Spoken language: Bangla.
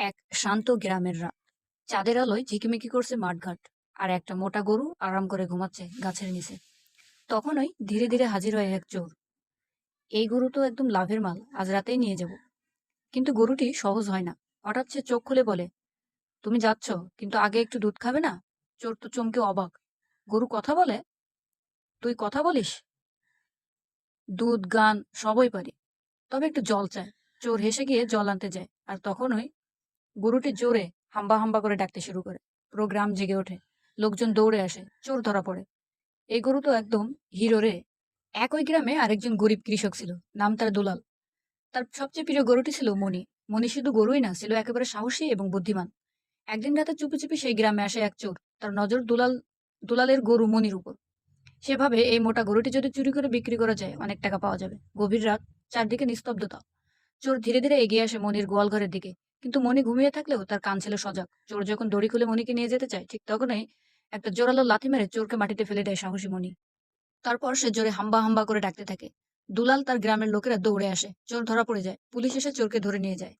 এক শান্ত গ্রামের রাত চাঁদের আলোয় ঝিকিমিকি করছে মাঠঘাট, আর একটা মোটা গরু আরাম করে ঘুমাচ্ছে গাছের নিচে। তখনই ধীরে ধীরে হাজির হয় এক চোর। এই গরু তো একদম লাভের মাল, আজ রাতেই নিয়ে যাব। কিন্তু গরুটি সহজ হয় না। হঠাৎ সে চোখ খুলে বলে, তুমি যাচ্ছ, কিন্তু আগে একটু দুধ খাবে না? চোর তো চমকে অবাক। গরু কথা বলে? তুই কথা বলিস? দুধ, গান, সবই পারি। তবে একটু জল চায় চোর হেসে গিয়ে জল আনতে যায়, আর তখনই গরুটি জোরে হাম্বা হাম্বা করে ডাকতে শুরু করে। পুরো গ্রাম জেগে ওঠে। লোকজন দৌড়ে আসে, চোর ধরা পড়ে। এই গরু তো একদম হিরো রে। একই গ্রামে আরেকজন গরিব কৃষক ছিল, নাম তার দুলাল। তার সবচেয়ে প্রিয় গরুটি ছিল মণি। মণি শুধু গরুই না, ছিল একেবারে সাহসী এবং বুদ্ধিমান। একদিন রাতে চুপি চুপি সেই গ্রামে আসে এক চোর, তার নজর দুলাল, দুলালের গরু মনির উপর। সেভাবে এই মোটা গরুটি যদি চুরি করে বিক্রি করা যায়, অনেক টাকা পাওয়া যাবে। গভীর রাত, চারদিকে নিস্তব্ধতা। চোর ধীরে ধীরে এগিয়ে আসে মনির গোয়ালঘরের দিকে। কিন্তু মনি ঘুমিয়ে থাকলেও তার কান ছিল সজাগ। চোর যখন দড়ি খুলে মনিকে নিয়ে যেতে চায়, ঠিক তখনই একটা জোরালো লাথি মেরে চোরকে মাটিতে ফেলে দেয় সাহসী মনি। তারপর সে জোরে হাম্বা হাম্বা করে ডাকতে থাকে। দুলাল তার গ্রামের লোকেরা দৌড়ে আসে। চোর ধরা পড়ে যায়। পুলিশ এসে চোরকে ধরে নিয়ে যায়।